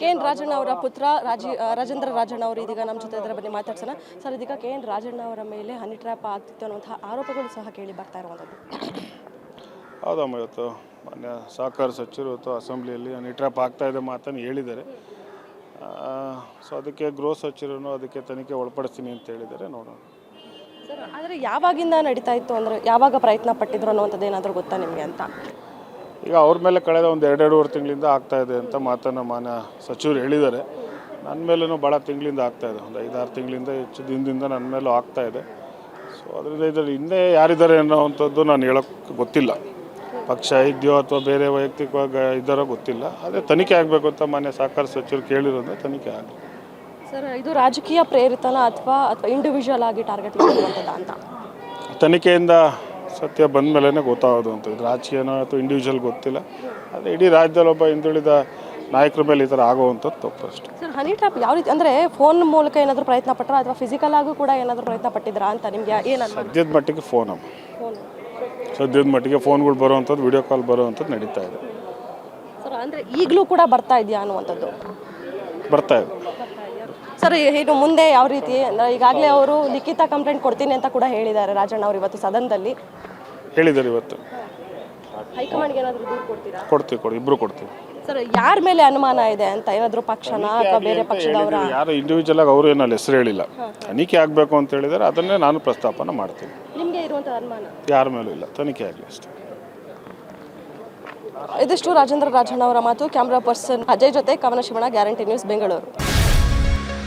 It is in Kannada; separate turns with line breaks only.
ಕೆ ಎನ್ ರಾಜಣ್ಣ ಅವರ ಪುತ್ರ ರಾಜಿ ರಾಜೇಂದ್ರ ರಾಜಣ್ಣ ಅವರು ಇದೀಗ ನಮ್ಮ ಜೊತೆ ಇದರ ಬಗ್ಗೆ ಮಾತಾಡ್ಸೋಣ. ಸರ್ ಇದೀಗ ಕೆ ಎನ್ ರಾಜಣ್ಣ ಅವರ ಮೇಲೆ ಹನಿ ಟ್ರ್ಯಾಪ್ ಆಗ್ತಿತ್ತು ಅನ್ನುವಂತಹ ಆರೋಪಗಳು ಸಹ ಕೇಳಿ ಬರ್ತಾ ಇರುವಂಥದ್ದು.
ಹೌದಮ್ಮ ಇವತ್ತು ಮಾನ್ಯ ಸಹಕಾರ ಸಚಿವರು ಇವತ್ತು ಅಸೆಂಬ್ಲಿಯಲ್ಲಿ ಹನಿ ಟ್ರ್ಯಾಪ್ ಆಗ್ತಾ ಇದೆ ಮಾತನ್ನು ಹೇಳಿದ್ದಾರೆ. ಸೊ ಅದಕ್ಕೆ ಗೃಹ ಸಚಿವರು ಅದಕ್ಕೆ ತನಿಖೆ ಒಳಪಡಿಸ್ತೀನಿ ಅಂತ ಹೇಳಿದ್ದಾರೆ ನೋಡೋಣ.
ಸರ್ ಆದರೆ ಯಾವಾಗಿಂದ ನಡೀತಾ ಇತ್ತು ಅಂದರೆ ಯಾವಾಗ ಪ್ರಯತ್ನ ಪಟ್ಟಿದ್ರು ಅನ್ನುವಂಥದ್ದು ಏನಾದರೂ ಗೊತ್ತಾ ನಿಮಗೆ ಅಂತ?
ಈಗ ಅವ್ರ ಮೇಲೆ ಕಳೆದ ಒಂದು ಎರಡೆರಡೂವರೆ ತಿಂಗಳಿಂದ ಆಗ್ತಾ ಇದೆ ಅಂತ ಮಾತನ್ನು ಮಾನ್ಯ ಸಚಿವರು ಹೇಳಿದ್ದಾರೆ. ನನ್ನ ಮೇಲೂ ಭಾಳ ತಿಂಗಳಿಂದ ಆಗ್ತಾ ಇದೆ. ಒಂದು ಐದಾರು ತಿಂಗಳಿಂದ ಹೆಚ್ಚು ದಿನದಿಂದ ನನ್ನ ಮೇಲೂ ಆಗ್ತಾ ಇದೆ. ಸೊ ಅದರಿಂದ ಇದರಲ್ಲಿ ಹಿಂದೆ ಯಾರಿದ್ದಾರೆ ಅನ್ನೋವಂಥದ್ದು ನಾನು ಹೇಳೋಕ್ಕೆ ಗೊತ್ತಿಲ್ಲ. ಪಕ್ಷ ಇದೆಯೋ ಅಥವಾ ಬೇರೆ ವೈಯಕ್ತಿಕವಾಗಿ ಇದ್ದಾರೋ ಗೊತ್ತಿಲ್ಲ. ಅದೇ ತನಿಖೆ ಆಗಬೇಕು ಅಂತ ಮಾನ್ಯ ಸಹಕಾರ ಸಚಿವರು ಕೇಳಿರೋದು ತನಿಖೆ ಆಗಲಿ.
ಸರ್ ಇದು ರಾಜಕೀಯ ಪ್ರೇರಿತನ ಅಥವಾ ಅಥವಾ ಇಂಡಿವಿಜುವಲ್ ಆಗಿ ಟಾರ್ಗೆಟ್ ಅಂತ?
ತನಿಖೆಯಿಂದ ಸತ್ಯ ಬಂದ ಮೇಲೇ ಗೊತ್ತಾಗೋದು ಅಂತ. ಇದು ರಾಜಕೀಯನೋ ಅಥವಾ ಇಂಡಿವಿಜುವಲ್ ಗೊತ್ತಿಲ್ಲ. ಆದರೆ ಇಡೀ ರಾಜ್ಯದಲ್ಲಿ ಒಬ್ಬ ಹಿಂದುಳಿದ ನಾಯಕರ ಮೇಲೆ ಈ ಥರ ಆಗುವಂಥದ್ದು ತಪ್ಪು ಅಷ್ಟೇ.
ಸರ್ ಹನಿ ಟ್ರಾಪ್ ಯಾವ ರೀತಿ ಅಂದರೆ ಫೋನ್ ಮೂಲಕ ಏನಾದರೂ ಪ್ರಯತ್ನ ಪಟ್ಟರ ಅಥವಾ ಫಿಸಿಕಲ್ ಆಗೂ ಕೂಡ ಏನಾದರೂ ಪ್ರಯತ್ನ ಪಟ್ಟಿದ್ರಾ ಅಂತ ನಿಮಗೆ ಏನು
ಸದ್ಯದ ಮಟ್ಟಿಗೆ ಫೋನ್ ಅಮ್ಮ.
ಫೋನ್
ಸದ್ಯದ ಮಟ್ಟಿಗೆ ಫೋನ್ಗಳು ಬರುವಂಥದ್ದು ವಿಡಿಯೋ ಕಾಲ್ ಬರುವಂಥದ್ದು ನಡೀತಾ ಇದೆ.
ಸರ್ ಅಂದರೆ ಈಗಲೂ ಕೂಡ ಬರ್ತಾ ಇದೆಯಾ ಅನ್ನುವಂಥದ್ದು?
ಬರ್ತಾ ಇದೆ.
ಸರ್ ಏನು ಮುಂದೆ ಯಾವ ರೀತಿ? ಅಂದರೆ ಈಗಾಗಲೇ ಅವರು ಲಿಖಿತ ಕಂಪ್ಲೇಂಟ್ ಕೊಡ್ತೀನಿ ಅಂತ ಕೂಡ ಹೇಳಿದ್ದಾರೆ ರಾಜಣ್ಣ ಅವರು ಇವತ್ತು ಸದನದಲ್ಲಿ.
ಹೇಳಿದ್ದಾರೆ ಇವತ್ತು.
ಹೈಕಮಾಂಡ್ಗೆ ಏನಾದರೂ ದೂರು ಕೊಡ್ತೀರಾ?
ಕೊಡ್ತೀವಿ ಕೊಡಿ ಇಬ್ರು ಕೊಡ್ತೀವಿ.
ಸರ್ ಯಾರ ಮೇಲೆ ಅನುಮಾನ ಇದೆ ಅಂತ ಏನಾದರೂ ಪಕ್ಷನ ಅಥವಾ ಬೇರೆ ಪಕ್ಷದವರ?
ಯಾರು ಇಂಡಿವಿಜುವಲ್ ಆಗಿ ಅವರು ಏನಲ್ಲ ಹೆಸರು ಹೇಳಿಲ್ಲ. ತನಿಖೆ ಆಗಬೇಕು ಅಂತ ಹೇಳಿದರೆ ಅದನ್ನೇ ನಾನು ಪ್ರಸ್ತಾಪನ ಮಾಡ್ತೀನಿ.
ನಿಮಗೆ ಇರುವಂಥ ಅನುಮಾನ?
ಯಾರ ಮೇಲೂ ಇಲ್ಲ. ತನಿಖೆ ಆಗಲಿ ಅಷ್ಟೇ.
ಇದಿಷ್ಟು ರಾಜೇಂದ್ರ ರಾಜಣ್ಣ ಅವರ ಮಾತು. ಕ್ಯಾಮ್ರಾ ಪರ್ಸನ್ ಅಜಯ್ ಜೊತೆ Kavana Shivana guarantee news Bengaluru.